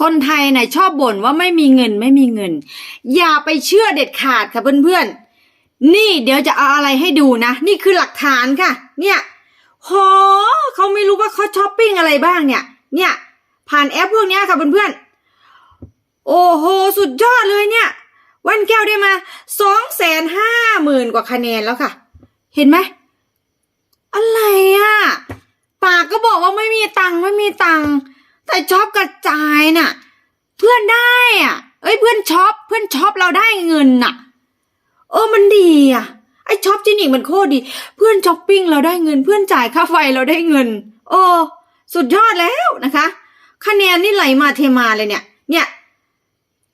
คนไทยน่ะชอบบ่นว่าไม่มีเงินไม่มีเงิน อย่าไปเชื่อเด็ดขาดค่ะเพื่อนๆ นี่เดี๋ยวจะเอาอะไรให้ดูนะ นี่คือหลักฐานค่ะ เนี่ยโหเขาไม่รู้ว่าเขาช้อปปิ้งอะไรบ้างเนี่ย เนี่ย ผ่านแอปพวกนี้ค่ะเพื่อนๆ โอ้โห สุดยอดเลยเนี่ย วันแก้วได้มาสองแสนห้าหมื่นกว่าคะแนนแล้วค่ะ เห็นไหม อะไรอะ่ะ ปากก็บอกว่าไม่มีตังค์ไม่มีตังค์ แต่ช็อปกระจายน่ะ เพื่อนได้อะ เอ้ยเพื่อนช็อปเพื่อนช็อปเราได้เงินน่ะ เออมันดีอะไอช็อปจริงมันโคตรดี เพื่อนช้อปปิ้งเราได้เงิน เพื่อนจ่ายค่าไฟเราได้เงิน โอ้สุดยอดแล้วนะคะ คะแนนนี่ไหลมาเทมาเลยเนี่ย เนี่ย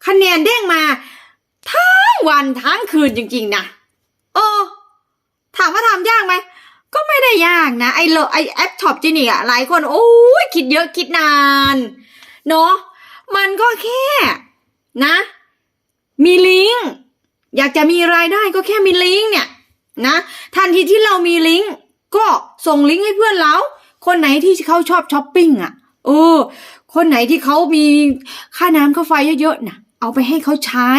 คะแนนเด้งมาทั้งวันทั้งคืนจริงๆนะโอ้ถามว่าทำยากไหม ก็ไม่ได้ยากนะ ไอโลไอแอปช็อปจริงๆอะหลายคนโอ้ยคิดเยอะคิดนาน เนาะมันก็แค่นะ มีลิงก์อยากจะมีรายได้ก็แค่มีลิงก์เนี่ยนะทันทีที่เรามีลิงก์ก็ส่งลิงก์ให้เพื่อนเรา คนไหนที่เขาชอบช้อปปิ้งอะเออ คนไหนที่เขามีค่าน้ำค่าไฟเยอะๆนะเอาไปให้เขาใช้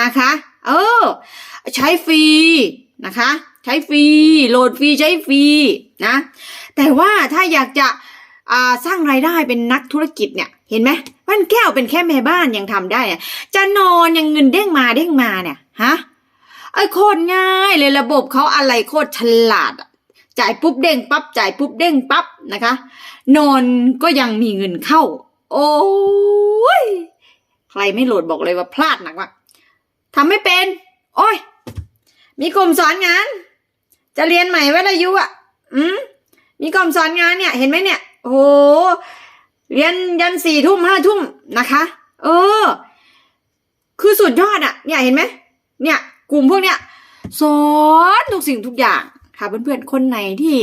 นะคะ เออ ใช้ฟรีนะคะ ใช้ฟรีโหลดฟรีใช้ฟรีนะ แต่ว่าถ้าอยากจะสร้างรายได้เป็นนักธุรกิจเนี่ยเห็นไหมบ้านแก้วเป็นแค่แม่บ้านยังทำได้ จะนอนยังเงินเด้งมาเด้งมาเนี่ยฮะไอ้โคตรง่ายเลยระบบเขาอะไรโคตรฉลาดจ่ายปุ๊บเด้งปั๊บจ่ายปุ๊บเด้งปั๊บนะคะ นอนก็ยังมีเงินเข้า โอ้ยใครไม่โหลดบอกเลยว่าพลาดหนักมากทำไม่เป็น โอ้ยมีกลุ่มสอนงาน จะเรียนใหม่วะอายุอะ อืมมีกลุ่มสอนงานเนี่ย เห็นไหมเนี่ย โอ้โห เรียนยันสี่ทุ่มห้าทุ่มนะคะ เออ คือสุดยอดอะ เนี่ยเห็นไหม เนี่ย กลุ่มพวกเนี้ยสอนทุกสิ่งทุกอย่างค่ะเพื่อนๆ คนไหนที่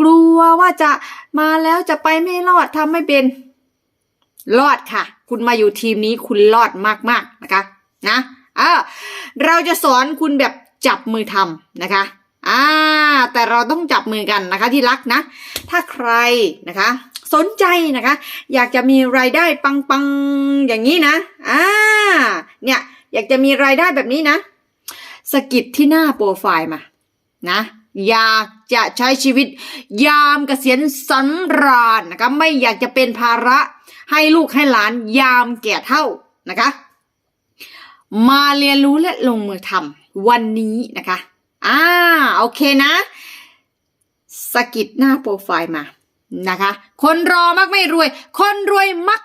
กลัวว่าจะมาแล้วจะไปไม่รอดทำไม่เป็น รอดค่ะ คุณมาอยู่ทีมนี้คุณรอดมากๆนะคะ นะเออเราจะสอนคุณแบบจับมือทำนะคะ อ่า แต่เราต้องจับมือกันนะคะที่รักนะ ถ้าใครนะคะ สนใจนะคะ อยากจะมีรายได้ปังๆอย่างนี้นะอ่าเนี่ยอยากจะมีรายได้แบบนี้นะสกิดที่หน้าโปรไฟล์มานะอยากจะใช้ชีวิต ยามเกษียณสันราญนะคะไม่อยากจะเป็นภาระให้ลูกให้หลานยามแก่เท่านะคะ มาเรียนรู้และลงมือทำวันนี้นะคะ อ่าโอเคนะสกิดหน้าโปรไฟล์มานะคะ คนรอมักไม่รวย คนรวยมัก